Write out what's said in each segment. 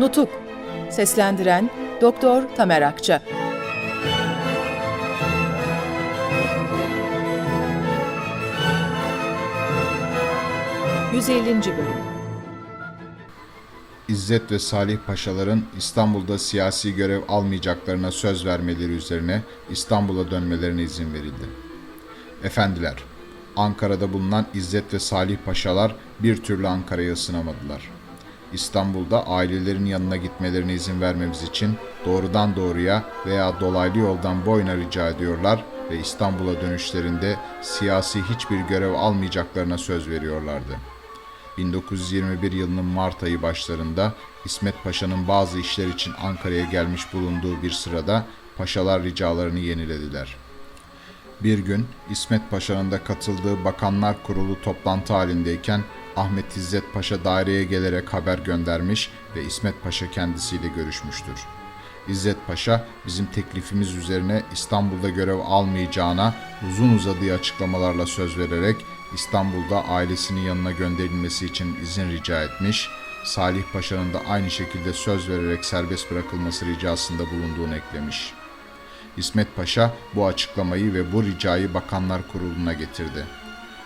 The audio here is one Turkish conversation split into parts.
Nutuk Seslendiren Doktor Tamer Akça 150. Bölüm İzzet ve Salih Paşaların İstanbul'da siyasi görev almayacaklarına söz vermeleri üzerine İstanbul'a dönmelerine izin verildi. Efendiler, Ankara'da bulunan İzzet ve Salih Paşalar bir türlü Ankara'ya ısınamadılar. İstanbul'da ailelerin yanına gitmelerine izin vermemiz için doğrudan doğruya veya dolaylı yoldan boyuna rica ediyorlar ve İstanbul'a dönüşlerinde siyasi hiçbir görev almayacaklarına söz veriyorlardı. 1921 yılının Mart ayı başlarında İsmet Paşa'nın bazı işler için Ankara'ya gelmiş bulunduğu bir sırada paşalar ricalarını yenilediler. Bir gün İsmet Paşa'nın da katıldığı Bakanlar Kurulu toplantı halindeyken Ahmet İzzet Paşa daireye gelerek haber göndermiş ve İsmet Paşa kendisiyle görüşmüştür. İzzet Paşa bizim teklifimiz üzerine İstanbul'da görev almayacağına uzun uzadıya açıklamalarla söz vererek İstanbul'da ailesinin yanına gönderilmesi için izin rica etmiş, Salih Paşa'nın da aynı şekilde söz vererek serbest bırakılması ricasında bulunduğunu eklemiş. İsmet Paşa bu açıklamayı ve bu ricayı Bakanlar Kurulu'na getirdi.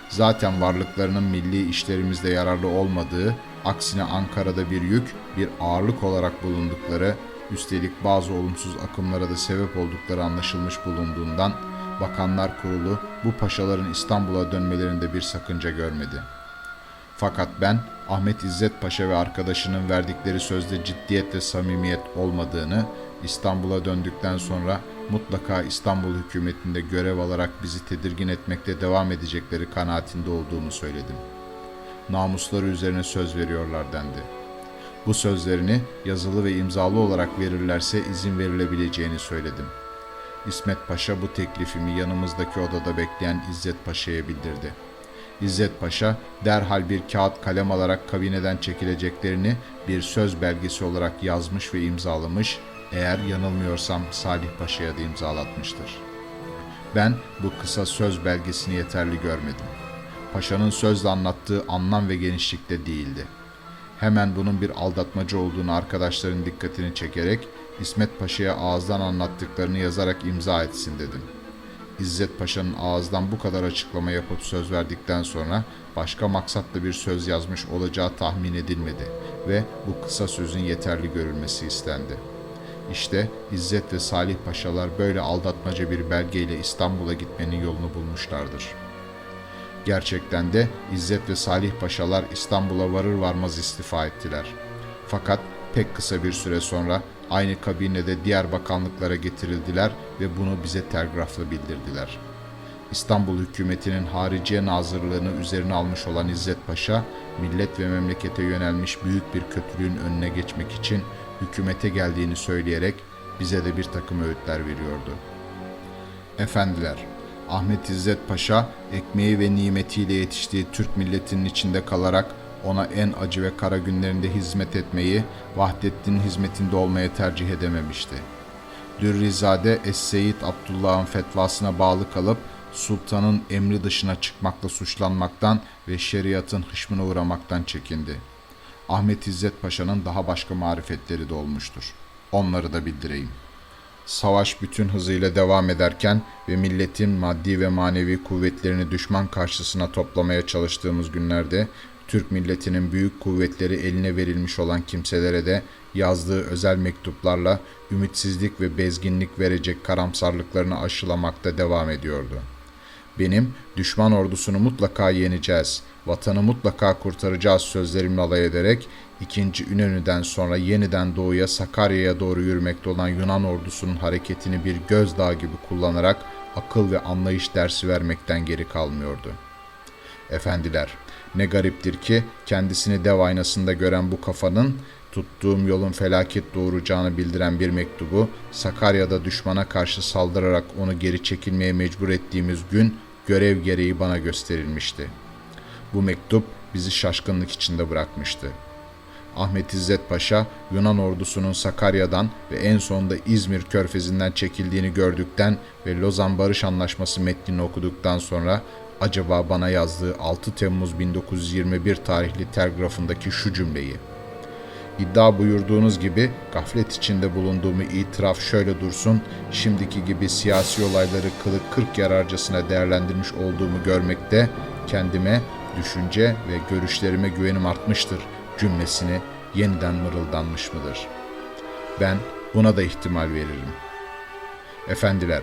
Zaten varlıklarının milli işlerimizde yararlı olmadığı, aksine Ankara'da bir yük, bir ağırlık olarak bulundukları, üstelik bazı olumsuz akımlara da sebep oldukları anlaşılmış bulunduğundan Bakanlar Kurulu bu paşaların İstanbul'a dönmelerinde bir sakınca görmedi. Fakat ben Ahmet İzzet Paşa ve arkadaşının verdikleri sözde ciddiyet ve samimiyet olmadığını, İstanbul'a döndükten sonra mutlaka İstanbul hükümetinde görev alarak bizi tedirgin etmekte devam edecekleri kanaatinde olduğumu söyledim. Namusları üzerine söz veriyorlar dendi. Bu sözlerini yazılı ve imzalı olarak verirlerse izin verilebileceğini söyledim. İsmet Paşa bu teklifimi yanımızdaki odada bekleyen İzzet Paşa'ya bildirdi. İzzet Paşa derhal bir kağıt kalem alarak kabineden çekileceklerini bir söz belgesi olarak yazmış ve imzalamış, eğer yanılmıyorsam Salih Paşa'ya da imzalatmıştır. Ben bu kısa söz belgesini yeterli görmedim. Paşa'nın sözle anlattığı anlam ve genişlikte değildi. Hemen bunun bir aldatmacı olduğunu arkadaşların dikkatini çekerek İsmet Paşa'ya ağızdan anlattıklarını yazarak imza etsin dedim. İzzet Paşa'nın ağızdan bu kadar açıklama yapıp söz verdikten sonra başka maksatlı bir söz yazmış olacağı tahmin edilmedi ve bu kısa sözün yeterli görülmesi istendi. İşte İzzet ve Salih Paşalar böyle aldatmaca bir belgeyle İstanbul'a gitmenin yolunu bulmuşlardır. Gerçekten de İzzet ve Salih Paşalar İstanbul'a varır varmaz istifa ettiler. Fakat pek kısa bir süre sonra aynı kabinede diğer bakanlıklara getirildiler ve bunu bize telgrafla bildirdiler. İstanbul hükümetinin Hariciye Nazırlığını üzerine almış olan İzzet Paşa, millet ve memlekete yönelmiş büyük bir kötülüğün önüne geçmek için hükümete geldiğini söyleyerek bize de bir takım öğütler veriyordu. Efendiler, Ahmet İzzet Paşa ekmeği ve nimetiyle yetiştiği Türk milletinin içinde kalarak ona en acı ve kara günlerinde hizmet etmeyi, Vahdettin'in hizmetinde olmaya tercih edememişti. Dürrizade Es-Seyyid Abdullah'ın fetvasına bağlı kalıp sultanın emri dışına çıkmakla suçlanmaktan ve şeriatın hışmına uğramaktan çekindi. Ahmet İzzet Paşa'nın daha başka marifetleri de olmuştur. Onları da bildireyim. Savaş bütün hızıyla devam ederken ve milletin maddi ve manevi kuvvetlerini düşman karşısına toplamaya çalıştığımız günlerde Türk milletinin büyük kuvvetleri eline verilmiş olan kimselere de yazdığı özel mektuplarla ümitsizlik ve bezginlik verecek karamsarlıklarını aşılamakta devam ediyordu. Benim düşman ordusunu mutlaka yeneceğiz, vatanı mutlaka kurtaracağız sözlerimle alay ederek 2. İnönü'den sonra yeniden doğuya Sakarya'ya doğru yürümekte olan Yunan ordusunun hareketini bir gözdağı gibi kullanarak akıl ve anlayış dersi vermekten geri kalmıyordu. Efendiler, ne gariptir ki kendisini dev aynasında gören bu kafanın tuttuğum yolun felaket doğuracağını bildiren bir mektubu Sakarya'da düşmana karşı saldırarak onu geri çekilmeye mecbur ettiğimiz gün görev gereği bana gösterilmişti. Bu mektup bizi şaşkınlık içinde bırakmıştı. Ahmet İzzet Paşa Yunan ordusunun Sakarya'dan ve en sonunda İzmir körfezinden çekildiğini gördükten ve Lozan Barış Anlaşması metnini okuduktan sonra acaba bana yazdığı 6 Temmuz 1921 tarihli telgrafındaki şu cümleyi iddia buyurduğunuz gibi gaflet içinde bulunduğumu itiraf şöyle dursun, şimdiki gibi siyasi olayları kılık kırk yararcasına değerlendirmiş olduğumu görmekte kendime, düşünce ve görüşlerime güvenim artmıştır cümlesini yeniden mırıldanmış mıdır? Ben buna da ihtimal veririm. Efendiler,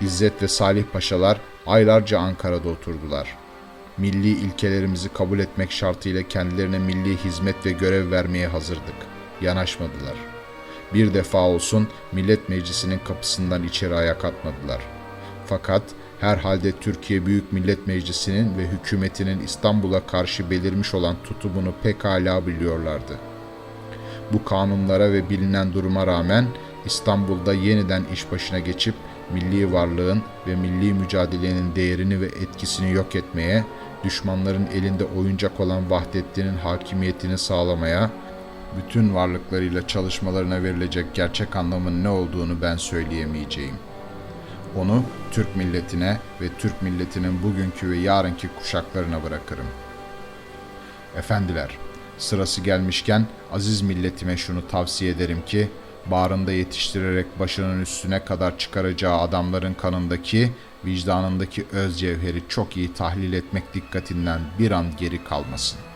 İzzet ve Salih Paşalar aylarca Ankara'da oturdular. Milli ilkelerimizi kabul etmek şartıyla kendilerine milli hizmet ve görev vermeye hazırdık. Yanaşmadılar. Bir defa olsun Millet Meclisi'nin kapısından içeri ayak atmadılar. Fakat herhalde Türkiye Büyük Millet Meclisi'nin ve hükümetinin İstanbul'a karşı belirmiş olan tutumunu pekala biliyorlardı. Bu kanunlara ve bilinen duruma rağmen İstanbul'da yeniden iş başına geçip milli varlığın ve milli mücadelenin değerini ve etkisini yok etmeye, düşmanların elinde oyuncak olan Vahdettin'in hakimiyetini sağlamaya, bütün varlıklarıyla çalışmalarına verilecek gerçek anlamın ne olduğunu ben söyleyemeyeceğim. Onu Türk milletine ve Türk milletinin bugünkü ve yarınki kuşaklarına bırakırım. Efendiler, sırası gelmişken aziz milletime şunu tavsiye ederim ki, bağrında yetiştirerek başının üstüne kadar çıkaracağı adamların kanındaki, vicdanındaki öz cevheri çok iyi tahlil etmek dikkatinden bir an geri kalmasın.